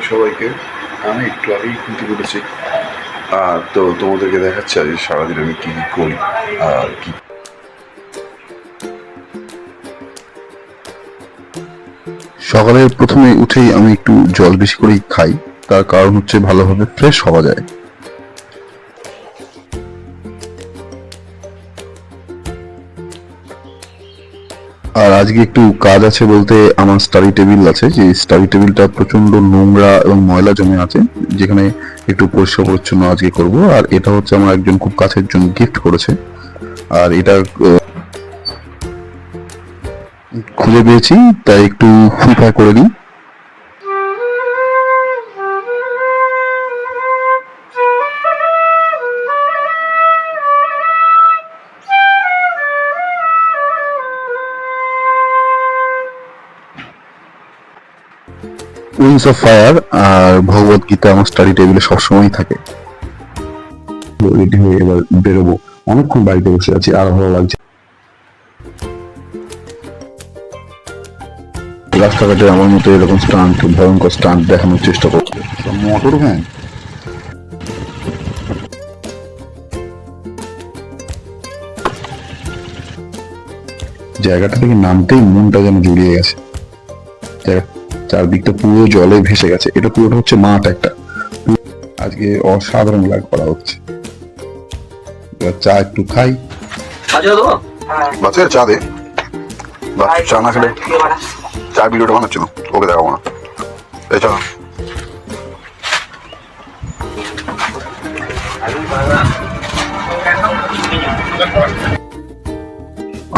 সবাইকে আমি একটু আগেই ঘুম বলেছি। আর তো তোমাদেরকে দেখাচ্ছি আজ সারাদিন আমি কি করি আর কি। সকালে প্রথমে উঠেই আমি একটু জল বেশি করেই খাই। তার কারণ হচ্ছে ভালোভাবে ফ্রেশ হওয়া যায়। আর আজকে একটু কাজ আছে বলতে আমার স্টাডি টেবিল আছে, যে স্টাডি টেবিলটা প্রচণ্ড নোংরা এবং ময়লা জমে আছে, যেখানে একটু পরিষ্কার পরিচ্ছন্ন আজকে করব। আর এটা হচ্ছে আমার একজন খুব কাছের জন্য গিফট করেছে। আর এটা খুঁজে পেয়েছি, তাই একটু ফুলফা করে দিই। উইংস অফ ফায়ার আর ভগবত গীতা আমার স্টাডি টেবিলে সবসময় থাকে। রেডি হয়ে এবার বেরোবো। অনেকক্ষণ বাড়িতে বসে আছি, আর ভালো লাগছে। রাস্তাঘাটে আমার মতো এরকম স্টান্ট ভয়ঙ্কর স্টান্ট দেখানোর চেষ্টা করছে মোটর ভ্যান জায়গাটা থেকে নামতেই মনটা যেন জড়িয়ে গেছে। জায়গা- চারদিকটা পুরো জলে ভেসে গেছে। এটা পুরোটা হচ্ছে মাঠ একটা। আজকে অসাধারণ লাগ করা হচ্ছে। চা একটু খাই। বাচ্চা চা দে। চা না খেলে চা ভিডিওটা বানাচ্ছিল ওকে দেখাবো না। এই চা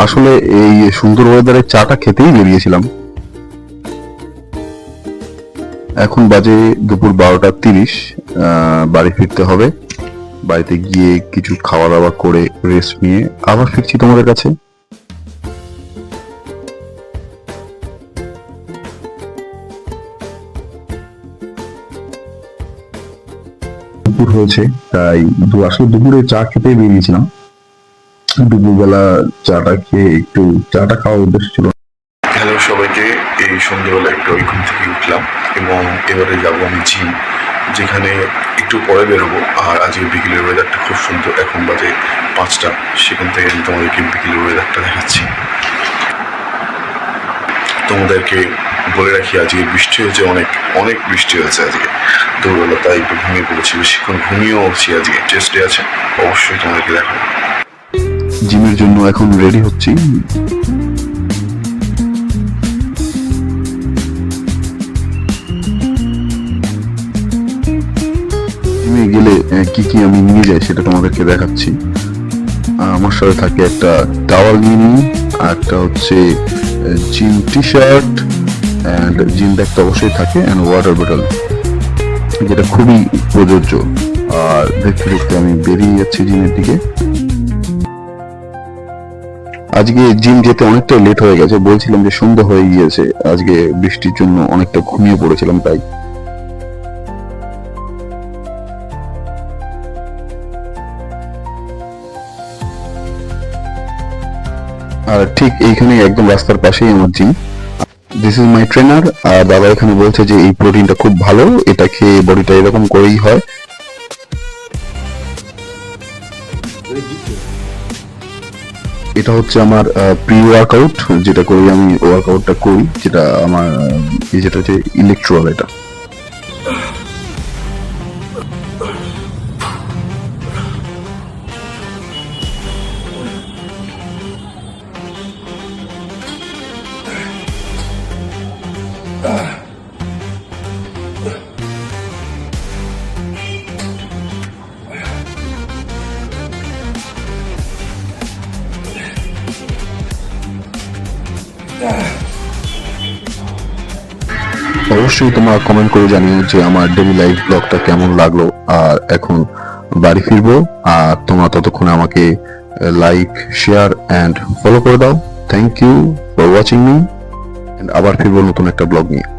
আসলে এই সুন্দর ওয়েদারে চাটা খেতেই বেরিয়েছিলাম। এখন বাজে দুপুর বারোটা তিরিশ বাড়ি ফিরতে হবে। বাড়িতে গিয়ে কিছু খাওয়া দাওয়া করে রেস্ট নিয়ে আবার ফিরছি তোমাদের কাছে। দুপুর হয়েছে, তাই আসলে দুপুরে চা খেতে বেরিয়েছিলাম। দুপুরবেলা চাটা খেয়ে একটু চাটা খাওয়ার উদ্দেশ্য ছিল। সবাইকে এই সন্ধ্যেবেলা একটু ওই ঘুম থেকে উঠলাম এবং এবারে যাব আমি জিম, যেখানে একটু পরে বেরোবো। আর আজকে বিকেলের ওয়েদারটা খুব সুন্দর, এখন বাজে পাঁচটা। সেখান থেকে আমি তোমাদেরকে বিকেলের ওয়েদারটা দেখাচ্ছি। তোমাদেরকে বলে রাখি, আজকে বৃষ্টি হয়েছে অনেক অনেক বৃষ্টি হয়েছে আজকে। দুপুরবেলা তাই একটু ঘুমিয়ে পড়েছি, বেশিক্ষণ ঘুমিয়েও উঠছি আজকে। টেস্ট ডে আছে, অবশ্যই তোমাদেরকে দেখাবো। জিমের জন্য এখন রেডি হচ্ছি। কি কি আমি নিয়ে যাই সেটা তোমাদেরকে দেখাচ্ছি। আমার সাথে থাকে একটা টাওয়াল নিয়ে নিই একটা হচ্ছে gym T shirt and gym bag তো অবশ্যই থাকে অ্যান্ড ওয়াটার বোতল যেটা খুবই প্রযোজ্য। আর দেখতে দেখতে আমি বেরিয়ে যাচ্ছি জিমের দিকে। আজকে জিম যেতে অনেকটা লেট হয়ে গেছে, বলছিলাম যে সন্ধ্যা হয়ে গিয়েছে, আজকে বৃষ্টির জন্য অনেকটা ঘুমিয়ে পড়েছিলাম, তাই আর ঠিক এইখানে একদম রাস্তার পাশেই আমার gym this is my trainer আর বাবা এখানে বলছে যে এই প্রোটিনটা খুব ভালো এটা খেয়ে বডিটা এরকম করেই হয়। এটা হচ্ছে আমার প্রি ওয়ার্কআউট যেটা করি আমি ওয়ার্কআউটটা করি, যেটা আমার যেটা হচ্ছে ইলেকট্রোল এটা অবশ্যই তোমরা কমেন্ট করে জানিও যে আমার ডেলি লাইফ ব্লগটা কেমন লাগল। আর এখন বাড়ি ফিরবো। আর তোমরা ততক্ষণে আমাকে লাইক শেয়ার অ্যান্ড ফলো করে দাও। Thank you for watching me আবার ফিরবো নতুন একটা ব্লগ নিয়ে।